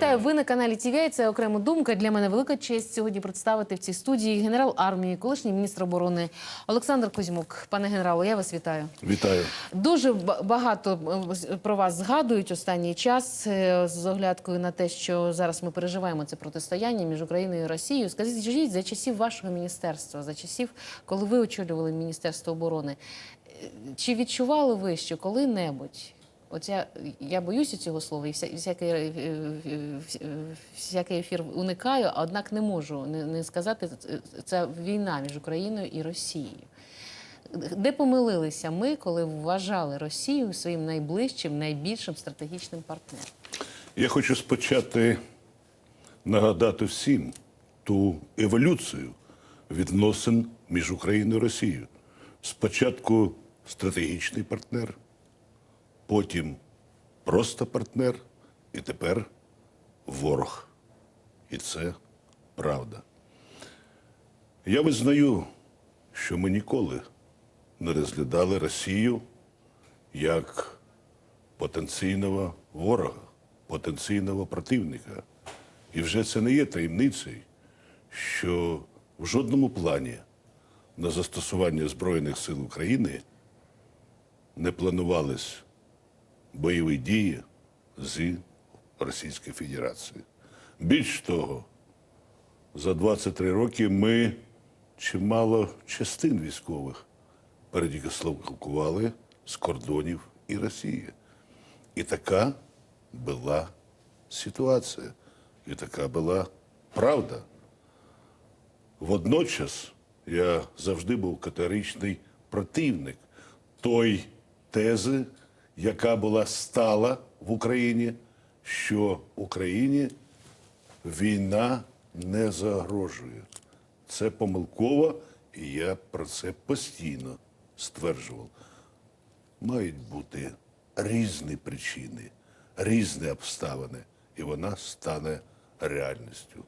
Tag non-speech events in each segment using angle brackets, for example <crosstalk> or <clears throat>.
Вітаю, ви на каналі ТВ. Це окрема думка. Для мене велика честь сьогодні представити в цій студії генерал армії, колишній міністр оборони Олександр Кузьмук. Пане генералу, я вас вітаю. Вітаю. Дуже багато е, про вас згадують останній час е, з оглядкою на те, що зараз ми переживаємо це протистояння між Україною і Росією. Скажіть, за часів вашого міністерства, за часів, коли ви очолювали Міністерство оборони, е, чи відчували ви, що коли-небудь? От я, боюся цього слова, і вся, всякий, е, е, е, всякий ефір уникаю, однак не можу не, сказати, це війна між Україною і Росією. Де помилилися ми, коли вважали Росію своїм найближчим, найбільшим стратегічним партнером? Я хочу спочати нагадати всім ту еволюцію відносин між Україною і Росією. Спочатку стратегічний партнер, потім просто партнер, і тепер ворог. І це правда. Я визнаю, що ми ніколи не розглядали Росію як потенційного ворога, потенційного противника. І вже це не є таємницею, що в жодному плані на застосування Збройних сил України не планувались бойові дії з Російської Федерації. Більш того, за 23 роки ми чимало частин військових передіслокували з кордонів і Росії. І така була ситуація, і така була правда. Водночас я завжди був категоричний противник той тези, яка була стала в Україні, що Україні війна не загрожує. Це помилково, і я про це постійно стверджував. Мають бути різні причини, різні обставини, і вона стане реальністю.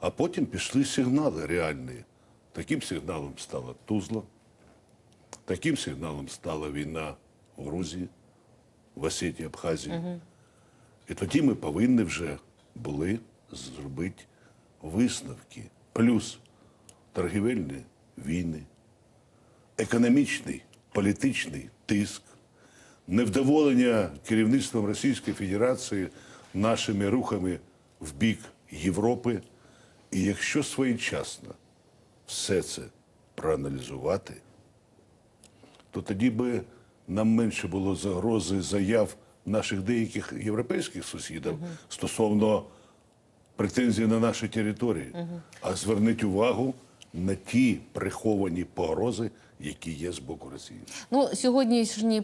А потім пішли сигнали реальні. Таким сигналом стала Тузла, таким сигналом стала війна в Грузії, в Осетії, Абхазії. І тоді ми повинні вже були зробити висновки. Плюс торгівельні війни, економічний, політичний тиск, невдоволення керівництвом Російської Федерації нашими рухами в бік Європи. І якщо своєчасно все це проаналізувати, то тоді би нам менше було загрози заяв наших деяких європейських сусідів стосовно претензій на наші території. А зверніть увагу на ті приховані погрози, які є з боку Росії. Ну сьогоднішні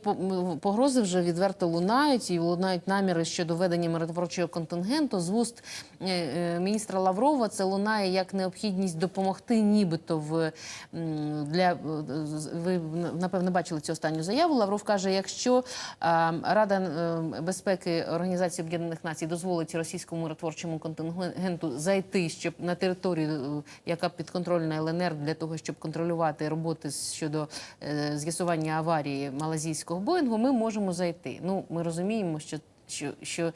погрози вже відверто лунають і лунають наміри щодо ведення миротворчого контингенту. З вуст е, е, міністра Лаврова це лунає як необхідність допомогти, нібито в для е, ви напевно бачили цю останню заяву. Лавров каже: якщо Рада безпеки Організації Об'єднаних Націй дозволить російському миротворчому контингенту зайти, щоб на територію, яка підконтрольна ЛНР, для того, щоб контролювати роботи з- щодо е, з'ясування аварії малазійського Боїнгу, ми можемо зайти. Ну, ми розуміємо, що. Що, що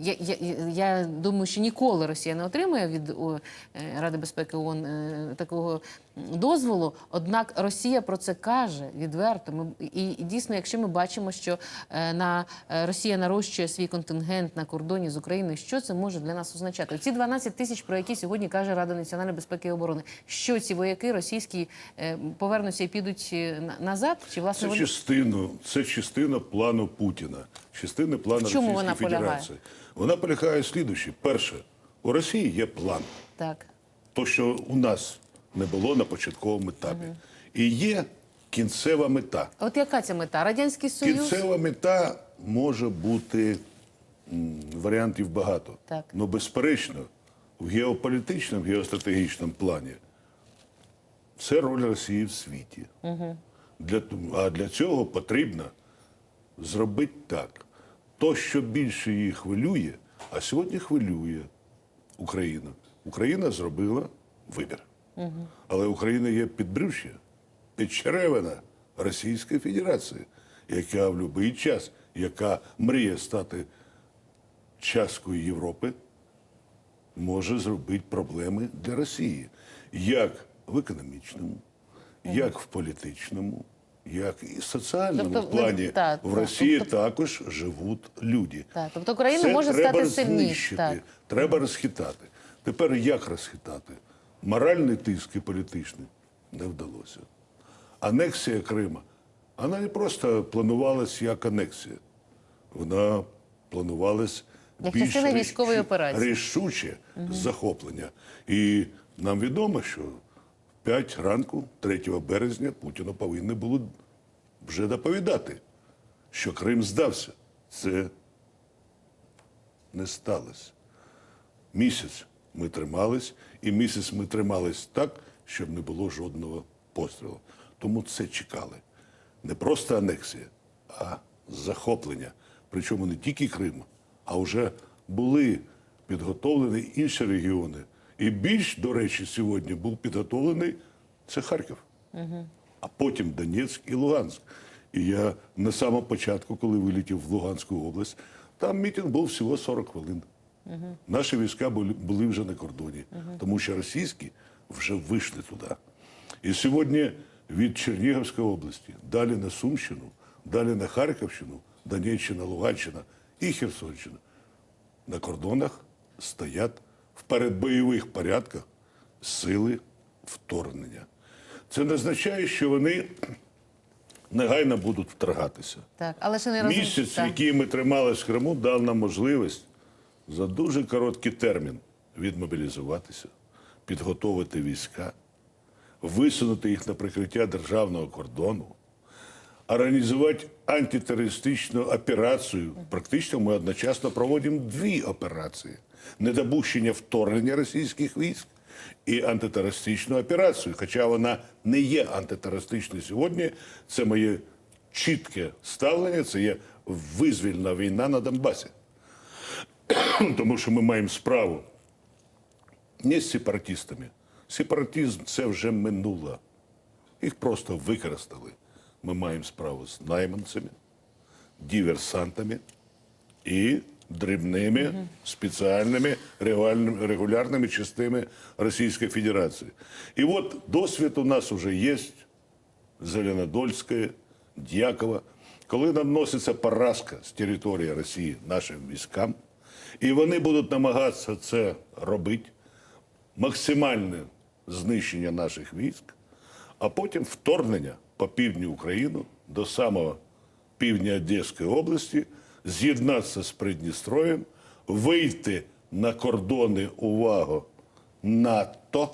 я, я, я думаю, що ніколи Росія не отримає від о, е, Ради безпеки ООН е, такого дозволу. Однак Росія про це каже відверто. Ми і, і дійсно, якщо ми бачимо, що е, на Росія нарощує свій контингент на кордоні з Україною, що це може для нас означати? Ці 12 тисяч, про які сьогодні каже Рада національної безпеки і оборони, що ці вояки російські повернуться і підуть на- назад? Чи власне Це вони частина, це частина плану Путіна, частина плану чому Російської вона полягає? Федерації. Вона полягає в слідуючі. Перше, у Росії є план. так? то, що у нас не було на початковому етапі. І є кінцева мета. От яка ця мета? Радянський Союз? Кінцева мета може бути м, варіантів багато. Так. Ну, безперечно, в геополітичному, геостратегічному плані це роль Росії в світі. Для, а для цього потрібно зробити так. То, що більше її хвилює, а сьогодні хвилює Україну. Україна зробила вибір. Але Україна є підбрюш'я, підчеревина Російської Федерації, яка в будь-який час, яка мріє стати часткою Європи може зробити проблеми для Росії, як в економічному, як в політичному, як і соціальному Тобто, плані. так, в так, Росії тобто- також живуть люди. Так, тобто Україна Це може треба стати сильніше. Так. Треба розхитати. Тепер як розхитати? Моральний тиск і політичний не вдалося. Анексія Крима. Вона не просто планувалась як анексія. Вона планувалась Як більш рішуче- військової операції. рішуче захоплення. І нам відомо, що 5 ранку, 3 березня, Путіну повинні були вже доповідати, що Крим здався. Це не сталося. Місяць ми тримались, і місяць ми тримались так, щоб не було жодного пострілу. Тому це чекали. Не просто анексія, а захоплення. Причому не тільки Крим, а вже були підготовлені інші регіони. І більш, до речі, сьогодні був підготовлений це Харків, а потім Донецьк і Луганськ. І я на самому початку, коли вилетів в Луганську область, там мітинг був всього 40 хвилин. Наші війська були вже на кордоні, тому що російські вже вийшли туди. І сьогодні від Чернігівської області, далі на Сумщину, далі на Харківщину, Донеччина, Луганщина і Херсонщина на кордонах стоять в передбойових порядках сили вторгнення. Це не означає, що вони негайно будуть вторгатися. Так, але ще не. Місяць, так. який ми трималися в Криму, дав нам можливість за дуже короткий термін відмобілізуватися, підготовити війська, висунути їх на прикриття державного кордону, організувати антитерористичну операцію. Практично ми одночасно проводимо дві операції: недопущення вторгнення російських військ і антитерористичну операцію. Хоча вона не є антитерористичною сьогодні, це моє чітке ставлення, це є визвільна війна на Донбасі. <clears throat> Тому що ми маємо справу не з сепаратистами. Сепаратизм це вже минуло. Їх просто використали. Ми маємо справу з найманцями, диверсантами і дрібними спеціальними регулярними, частинами Російської Федерації. І от досвід у нас вже є. Зеленодольська, Дьякова, коли наноситься поразка з території Росії нашим військам, і вони будуть намагатися це робити, максимальне знищення наших військ, а потім вторгнення по півдню України до самого півдня Одеської області, з'єднатися з Придністров'ям, вийти на кордони увагу НАТО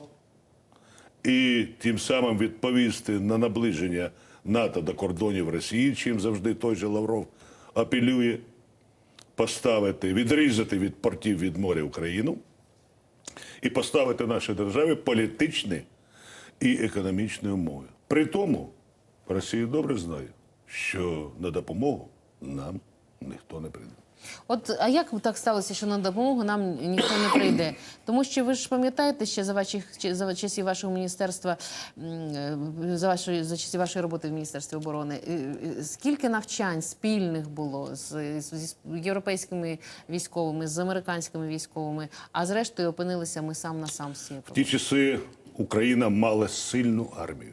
і тим самим відповісти на наближення НАТО до кордонів Росії, чим завжди той же Лавров апелює, поставити, відрізати від портів від моря Україну і поставити нашій державі політичні і економічні умови. При тому Росія добре знає, що на допомогу нам ніхто не прийде. От а як так сталося, що на допомогу нам ніхто не прийде? Тому що ви ж пам'ятаєте ще за ваших за часів вашого міністерства, е, за вашої за часів вашої роботи в міністерстві оборони, е, е, скільки навчань спільних було з, з, з європейськими військовими, з американськими військовими, а зрештою опинилися ми сам на сам цією В ті часи Україна мала сильну армію.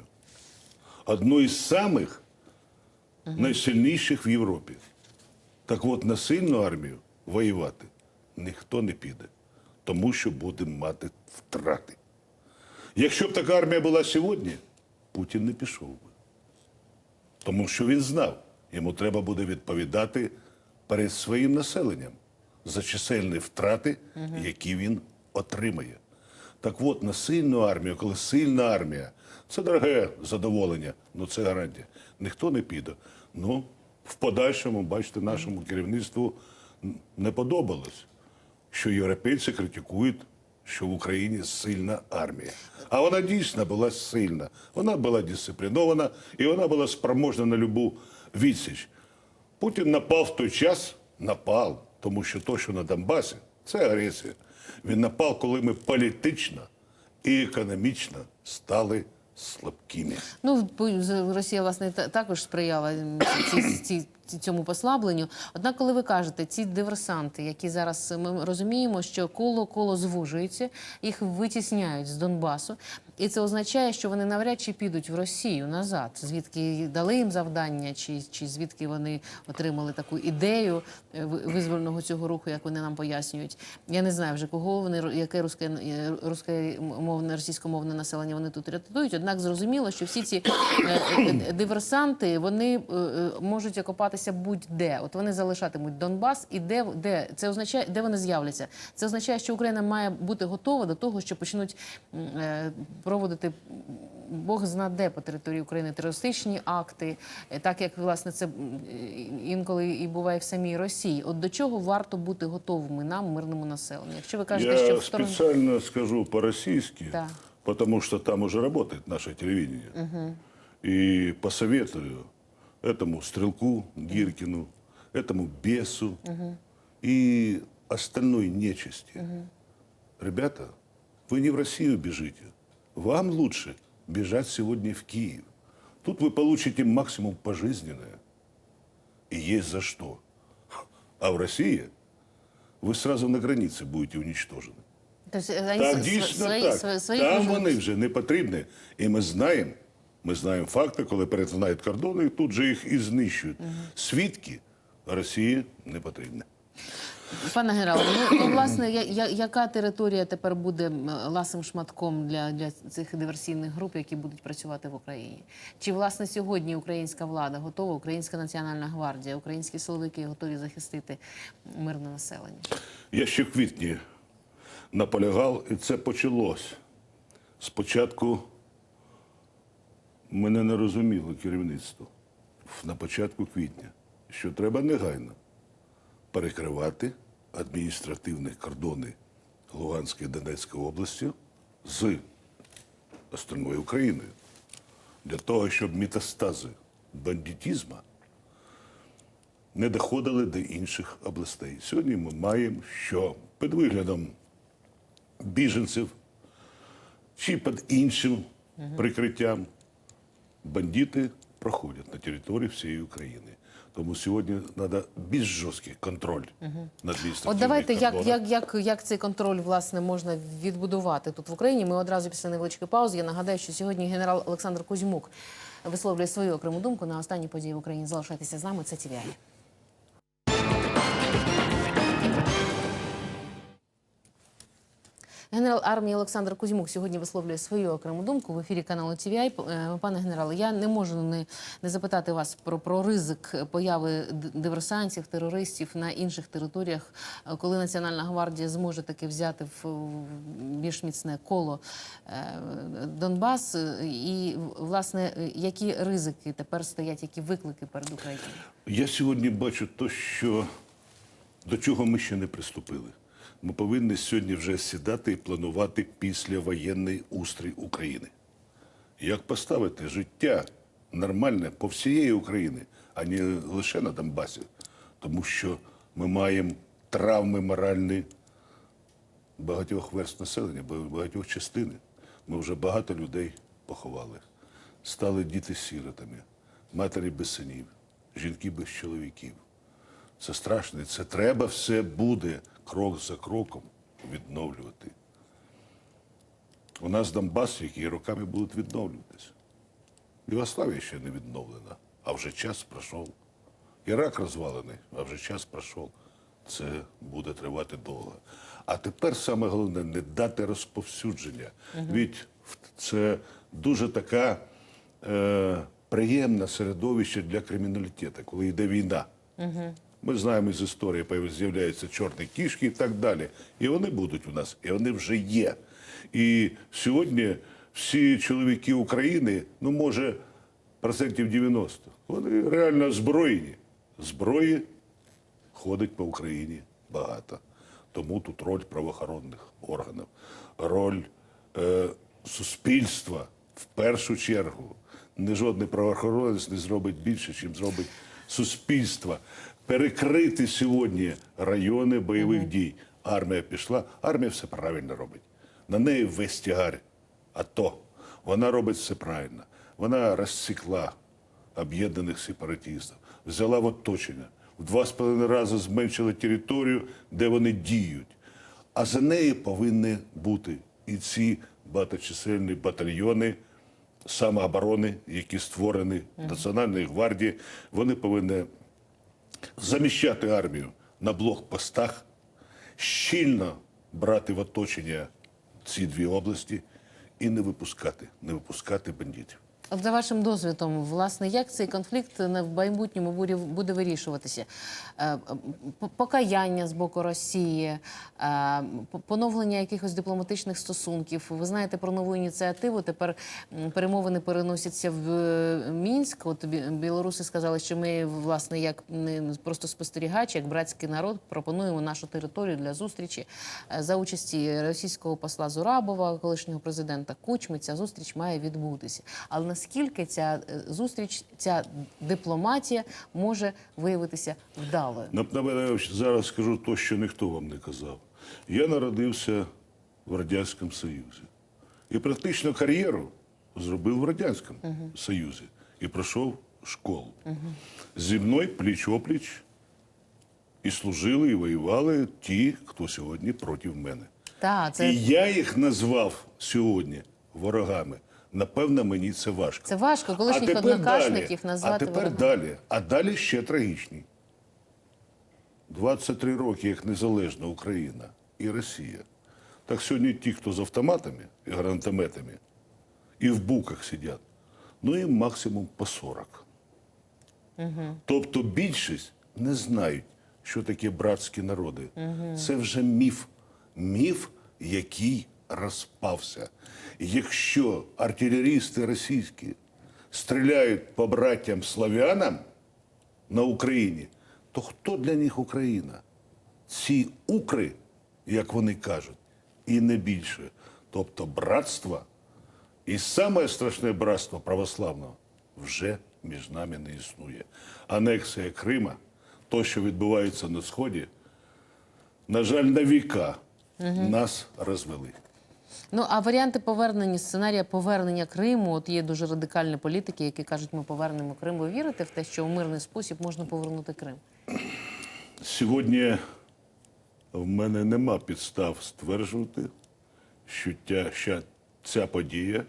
Одну із самих найсильніших в Європі. Так от на сильну армію воювати ніхто не піде, тому що буде мати втрати. Якщо б така армія була сьогодні, Путін не пішов би. Тому що він знав, йому треба буде відповідати перед своїм населенням за чисельні втрати, які він отримає. Так от, на сильну армію, коли сильна армія, це дороге задоволення, ну це гарантія. Ніхто не піде. Ну, в подальшому, бачите, нашому керівництву не подобалось, що європейці критикують, що в Україні сильна армія. А вона дійсно була сильна. Вона була дисциплінована і вона була спроможна на любу відсіч. Путін напав в той час, напав, тому що то, що на Донбасі, це агресія. Він напав, коли ми політично і економічно стали слабкими. Ну, Росія, власне, та- також сприяла ці- цьому послабленню. Однак, коли ви кажете, ці диверсанти, які зараз ми розуміємо, що коло коло звужується, їх витісняють з Донбасу, і це означає, що вони навряд чи підуть в Росію назад, звідки дали їм завдання, чи, чи звідки вони отримали таку ідею е, визвольного цього руху, як вони нам пояснюють. Я не знаю вже кого вони яке русське е, рускомовне російськомовне населення вони тут рятують. Однак зрозуміло, що всі ці е, е, диверсанти вони е, е, можуть окопатися будь-де. От вони залишатимуть Донбас, і де, де це означає, де вони з'являться. Це означає, що Україна має бути готова до того, що почнуть е, проводити. Бог зна де по території України терористичні акти, е, так як власне це інколи і буває в самій Росії. От до чого варто бути готовими нам, мирному населенню? Якщо ви кажете, що Я в сторону специально скажу по-российски, Да. потому что там уже работает наше телевидение. И посоветую этому Стрелку Гиркину, этому Бесу и остальной нечисти. Ребята, вы не в Россию бежите. Вам лучше бежать сегодня в Киев. Тут вы получите максимум пожизненное. И есть за что. А в России вы сразу на границе будете уничтожены. Тобто, вони Так, св- дійсно свої, так. свої, свої Там можуть- вони вже не потрібні. І ми знаємо, Ми знаємо факти, коли перетинають кордони, і тут же їх і знищують. Свідки Росії не потрібні. Пане генерале, ну, ну власне, я, я, яка територія тепер буде ласим шматком для, для цих диверсійних груп, які будуть працювати в Україні? Чи власне сьогодні українська влада готова, Українська національна гвардія, українські силовики готові захистити мирне населення? Я ще в квітні наполягав, і це почалось. Спочатку мене не розуміло керівництво на початку квітня, що треба негайно перекривати адміністративні кордони Луганської Донецької області з остальною Україною для того, щоб метастази бандитізму не доходили до інших областей. Сьогодні ми маємо, що під виглядом біженців чи під іншим прикриттям бандити проходять на території всієї України. Тому сьогодні треба більш жорсткий контроль над От давайте, як, як, як, як цей контроль власне можна відбудувати тут в Україні. Ми одразу після невеличкої паузи. Я нагадаю, що сьогодні генерал Олександр Кузьмук висловлює свою окрему думку на останні події в Україні. Залишайтеся з нами. Це ТВІ. Генерал армії Олександр Кузьмук сьогодні висловлює свою окрему думку в ефірі каналу TVI. Е, Пане генерале, я не можу не, не запитати вас про, про ризик появи диверсантів, терористів на інших територіях, е, коли Національна гвардія зможе таки взяти в більш міцне коло е, Донбас. І власне, які ризики тепер стоять, які виклики перед Україною? Я сьогодні бачу те, що до чого ми ще не приступили. Ми повинні сьогодні вже сідати і планувати післявоєнний устрій України. Як поставити життя нормальне по всієї України, а не лише на Донбасі. Тому що ми маємо травми моральні багатьох верст населення, багатьох частин. Ми вже багато людей поховали. Стали діти сіротами, матері без синів, жінки без чоловіків. Це страшно, це треба все буде крок за кроком відновлювати. У нас Донбас, який роками будуть відновлюватися. Югославія ще не відновлена, а вже час пройшов. Ірак розвалений, а вже час пройшов. Це буде тривати довго. А тепер саме головне не дати розповсюдження. Ведь це дуже така е, приємне середовище для криміналітету, коли йде війна. Ми знаємо з історії, з'являються чорні кішки і так далі. І вони будуть у нас, і вони вже є. І сьогодні всі чоловіки України, ну може, процентів 90, вони реально озброєні. Зброї ходить по Україні багато. Тому тут роль правоохоронних органів, роль е, суспільства в першу чергу. Не жодний правоохоронець не зробить більше, ніж зробить суспільство. Перекрити сьогодні райони бойових дій. Армія пішла, армія все правильно робить. На неї весь тягар АТО. Вона робить все правильно. Вона розсікла об'єднаних сепаратистів, взяла в оточення, в два з половиною рази зменшила територію, де вони діють. А за нею повинні бути і ці багаточисельні батальйони самооборони, які створені Національної гвардії. Вони повинні заміщати армію на блокпостах, щільно брати в оточення ці дві області і не випускати, не випускати бандитів. За вашим досвідом, власне, як цей конфлікт в майбутньому буде, вирішуватися? Е, Покаяння з боку Росії, е, поновлення якихось дипломатичних стосунків. Ви знаєте про нову ініціативу. Тепер перемовини переносяться в е, Мінськ. От білоруси сказали, що ми, власне, як просто спостерігачі, як братський народ, пропонуємо нашу територію для зустрічі Е, за участі російського посла Зурабова, колишнього президента Кучми. Ця зустріч має відбутися. Але наскільки ця е, зустріч, ця дипломатія може виявитися вдалою? На, на мене я зараз скажу то, що ніхто вам не казав. Я народився в Радянському Союзі. І практично кар'єру зробив в Радянському Союзі і пройшов школу. Зі мною пліч-опліч і служили, і воювали ті, хто сьогодні проти мене. Так, це, І я їх назвав сьогодні ворогами. Напевно, мені це важко. це важко колишніх однокашників назвати А тепер ворогами. далі. А далі ще трагічні. 23 роки як незалежна Україна і Росія. Так сьогодні ті, хто з автоматами і гранатометами, і в буках сидять, ну і максимум по 40. Тобто більшість не знають, що таке братські народи. Це вже міф. Міф, який розпався. Якщо артилерісти російські стріляють по братям славянам на Україні, то хто для них Україна? Ці укри, як вони кажуть, і не більше. Тобто братство і саме страшне братство православного вже між нами не існує. Анексія Крима, то, що відбувається на Сході, на жаль, на віка нас розвели. Ну а варіанти повернення, сценарія повернення Криму, от є дуже радикальні політики, які кажуть, ми повернемо Крим. Ви вірите в те, що у мирний спосіб можна повернути Крим? Сьогодні в мене нема підстав стверджувати, що ця, що ця подія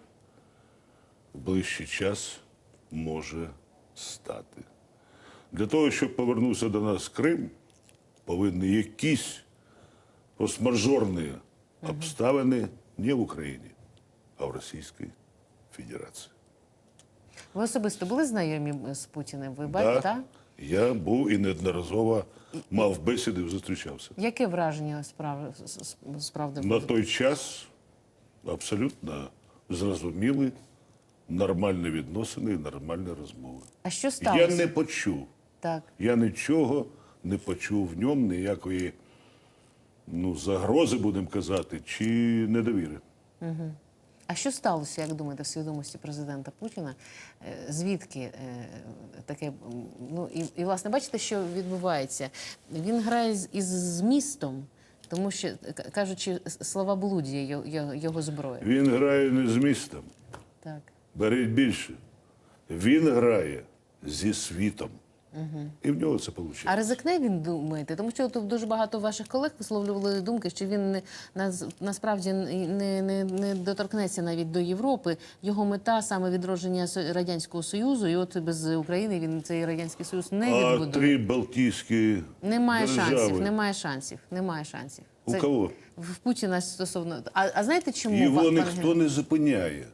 в ближчий час може стати. Для того, щоб повернувся до нас Крим, повинні якісь форс-мажорні обставини не в Україні, а в Російській Федерації. Ви особисто були знайомі з Путіним? Ви Да, бачите? так? Я був і неодноразово мав бесіди, зустрічався. Яке враження справ... справді? На той час абсолютно зрозуміли нормальні відносини і нормальні розмови. А що сталося? Я не почув. Так. Я нічого не почув в ньому, ніякої ну, загрози, будемо казати, чи недовіри. А що сталося, як думаєте, в свідомості президента Путіна? Е, Звідки е, таке? Ну і, і власне бачите, що відбувається? Він грає із змістом, тому що кажучи, с- слова блудія його зброя. Він грає не з містом, Так. беріть більше. Він грає зі світом. І в нього це вийшло. А ризикне він думаєте? Тому що тут дуже багато ваших колег висловлювали думки, що він не наз- насправді не, не, не доторкнеться навіть до Європи. Його мета саме відродження радянського союзу, і от без України він цей радянський союз не А відбудує. три Балтійські Немає держави. шансів, немає шансів, немає шансів. У кого? В Путіна стосовно. А, а знаєте чому Його пан ніхто не зупиняє.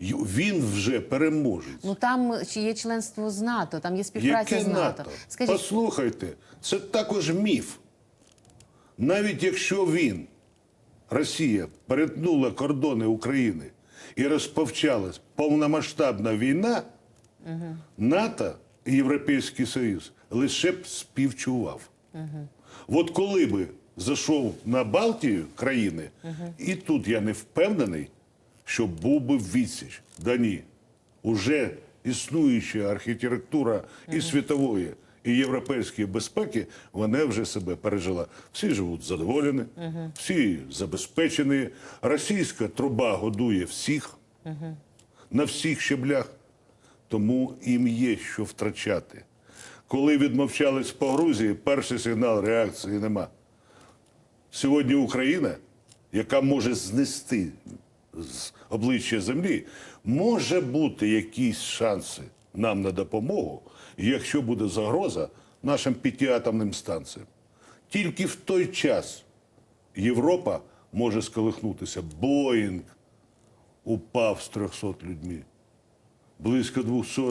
Він вже переможець. Ну там чи є членство з НАТО, там є співпраця Яке з НАТО. НАТО? Скажіть, Послухайте, це також міф. Навіть якщо він, Росія, перетнула кордони України і розпочалась повномасштабна війна, НАТО і Європейський Союз лише б співчував. От коли би зайшов на Балтію країни, і тут я не впевнений, що був би відсіч. Да ні. Уже існуюча архітектура і світової, і європейської безпеки, вона вже себе пережила. Всі живуть задоволені, всі забезпечені. Російська труба годує всіх. на всіх щеблях. Тому їм є що втрачати. Коли відмовчались по Грузії, перший сигнал реакції нема. Сьогодні Україна, яка може знести з обличчя землі, може бути якісь шанси нам на допомогу, якщо буде загроза нашим п'ятиатомним станціям. Тільки в той час Європа може сколихнутися. Боїнг упав з 300 людьми, близько 200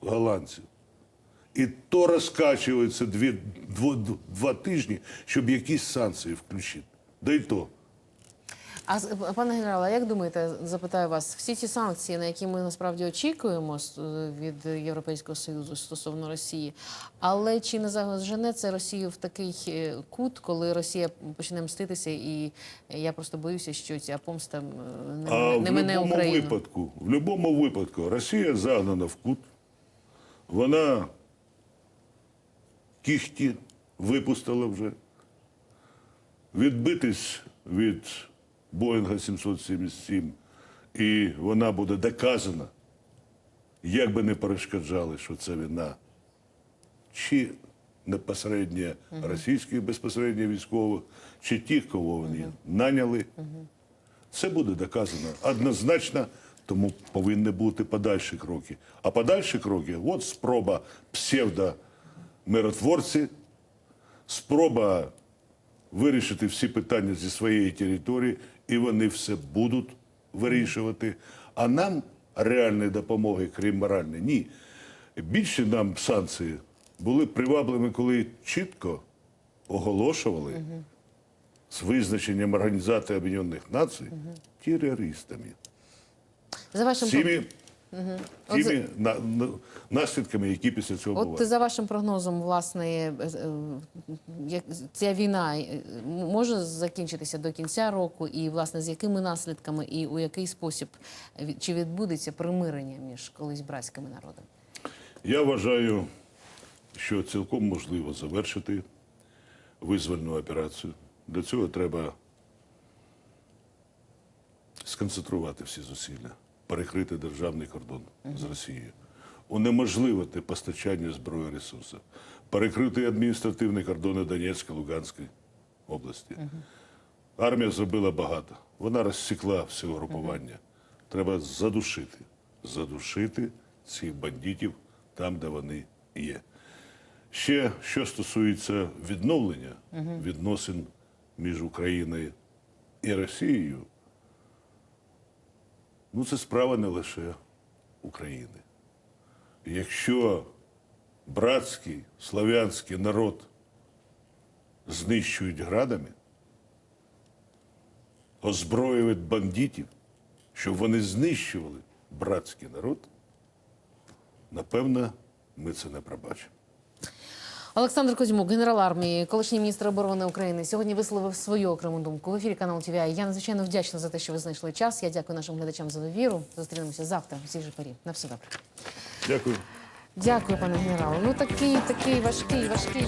голландців. І то розкачується дві, дво- два тижні, щоб якісь санкції включити. Да й то. А пане генерале, як думаєте, запитаю вас, всі ці санкції, на які ми насправді очікуємо від Європейського союзу стосовно Росії, але чи не зажене це Росію в такий е, кут, коли Росія почне мститися, і я просто боюся, що ця помста не, А в не мине будь-якому Україну. випадку, в будь-якому випадку Росія загнана в кут, вона кіхті випустила вже. Відбитись від Боїнга 777, і вона буде доказана, як би не перешкоджали, що це війна, чи безпосередньо російських безпосередньо військових, чи тих, кого вони наняли. Це буде доказано однозначно, тому повинні бути подальші кроки. А подальші кроки от спроба псевдомиротворці, спроба вирішити всі питання зі своєї території, і вони все будуть вирішувати. А нам реальної допомоги, крім моральної, ні. Більше нам санкції були привабливими, коли чітко оголошували з визначенням Організації Об'єднаних Націй терористами. За вашим Цими, От тими на, на- наслідками, які після цього От бувають. за вашим прогнозом, власне, е, е, як- ця війна е, може закінчитися до кінця року, і власне з якими наслідками і у який спосіб чи відбудеться примирення між колись братськими народами? Я вважаю, що цілком можливо завершити визвольну операцію. Для цього треба сконцентрувати всі зусилля, перекрити державний кордон з Росією, унеможливити постачання зброї ресурсів, перекрити адміністративні кордони Донецької, Луганської області. Армія зробила багато. Вона розсікла все угрупування. Треба задушити, задушити цих бандитів там, де вони є. Ще що стосується відновлення відносин між Україною і Росією, ну це справа не лише України. Якщо братський славянський народ знищують градами, озброюють бандитів, щоб вони знищували братський народ, напевно, ми це не пробачимо. Олександр Козьмук, генерал армії, колишній міністр оборони України, сьогодні висловив свою окрему думку в ефірі каналу ТВА. Я надзвичайно вдячна за те, що ви знайшли час. Я дякую нашим глядачам за довіру. Зустрінемося завтра в цій же порі. На все добре. Дякую. Дякую, пане генералу. Ну такий, такий важкий, важкий.